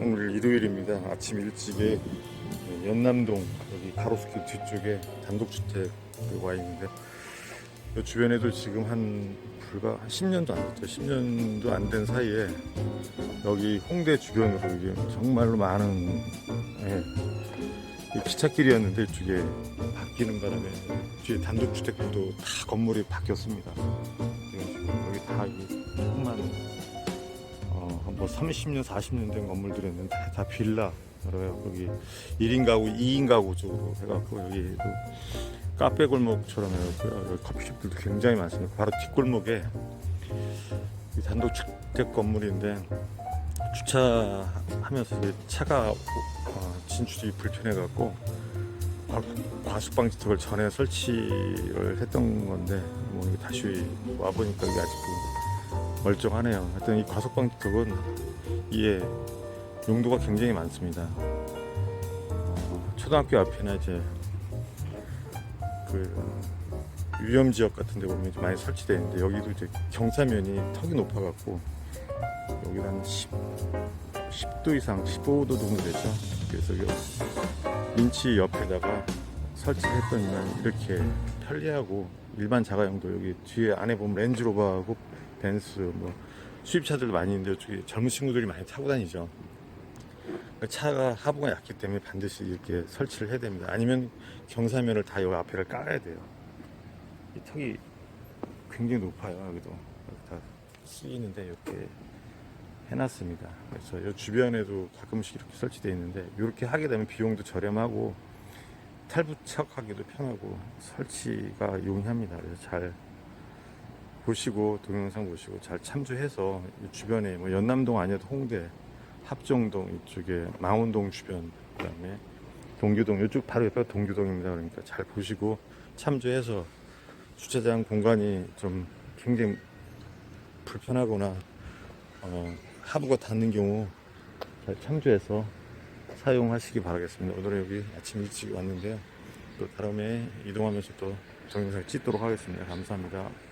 오늘 일요일입니다. 아침 일찍에 연남동 여기 가로수길 뒤쪽에 단독주택 와 있는데 이 주변에도 지금 한 불과 한 10년도 안 됐죠. 10년도 안 된 사이에 여기 홍대 주변으로 이게 정말로 많은 예, 이 기찻길이었는데 이쪽에 바뀌는 바람에 뒤에 단독주택도 다 건물이 바뀌었습니다. 여기 다이 조그만 어, 뭐 30년, 40년 된 건물들이었는데 다, 다 빌라로요. 여기 1인 가구, 2인 가구 쪽으로 해갖고 여기 또 카페 골목처럼 해갖고요. 여기 커피숍들도 굉장히 많습니다. 바로 뒷골목에 이 단독주택 건물인데 주차하면서 차가 어, 진출이 불편해갖고 과- 과속방지턱을 전에 설치를 했던 건데 뭐 다시 와보니까 이게 아직도 멀쩡하네요. 하여튼 이 과속방지턱은 이에 용도가 굉장히 많습니다. 어, 초등학교 앞에나 이제 그 위험 지역 같은 데 보면 좀 많이 설치되어 있는데 여기도 이제 경사면이 턱이 높아 갖고 여기 한 10, 10도 이상 15도 정도 되죠. 그래서 이 민치 옆에다가 설치했더니만 이렇게 편리하고 일반 자가용도 여기 뒤에 안에 보면 렌즈로버하고 벤츠 뭐 수입차들도 많이 있는데 이쪽에 젊은 친구들이 많이 타고 다니죠. 그러니까 차가 하부가 얕기 때문에 반드시 이렇게 설치를 해야 됩니다. 아니면 경사면을 다 여기 앞에를 깔아야 돼요. 이 턱이 굉장히 높아요. 여기도 여기 다 쓰이는데 이렇게 해놨습니다. 그래서 이 주변에도 가끔씩 이렇게 설치되어 있는데 이렇게 하게 되면 비용도 저렴하고 탈부착하기도 편하고 설치가 용이합니다. 그래서 잘 보시고 동영상 보시고 잘 참조해서 이 주변에 뭐 연남동 아니어도 홍대, 합정동 이쪽에 망원동 주변 그다음에 동교동 이쪽 바로 옆에가 동교동입니다. 그러니까 잘 보시고 참조해서 주차장 공간이 좀 굉장히 불편하거나 어, 하부가 닿는 경우 잘 참조해서 사용하시기 바라겠습니다. 오늘은 여기 아침 일찍 왔는데요. 또 다음에 이동하면서 또 동영상 찍도록 하겠습니다. 감사합니다.